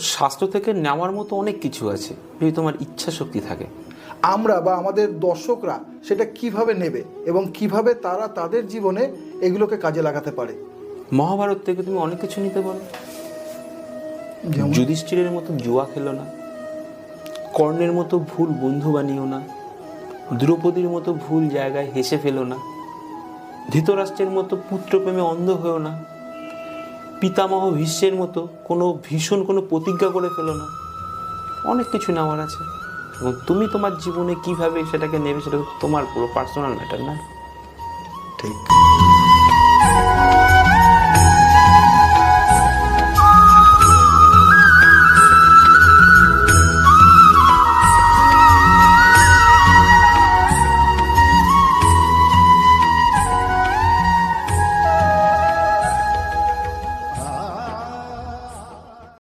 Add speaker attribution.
Speaker 1: শাস্ত্র থেকে নেওয়ার মতো অনেক কিছু আছে যদি তোমার ইচ্ছা শক্তি থাকে।
Speaker 2: আমরা বা আমাদের দর্শকরা সেটা কীভাবে নেবে এবং কীভাবে তারা তাদের জীবনে এগুলোকে কাজে লাগাতে পারে?
Speaker 1: মহাভারত থেকে তুমি অনেক কিছু নিতে পারো। যুধিষ্ঠিরের মতো জুয়া খেলো না কর্ণের মতো ভুল বন্ধু বানিও না দ্রৌপদীর মতো ভুল জায়গায় হেসে ফেলো না ধৃতরাষ্ট্রের মতো পুত্রপ্রেমে অন্ধ হয়েও না পিতামহ ভীষ্মের মতো কোনো ভীষণ কোনো প্রতিজ্ঞা করে ফেলো না। অনেক কিছু নেওয়ার আছে। এবং তুমি তোমার জীবনে কীভাবে সেটাকে নেবে সেটা তোমার পুরো পার্সোনাল ম্যাটার না?
Speaker 2: ঠিক।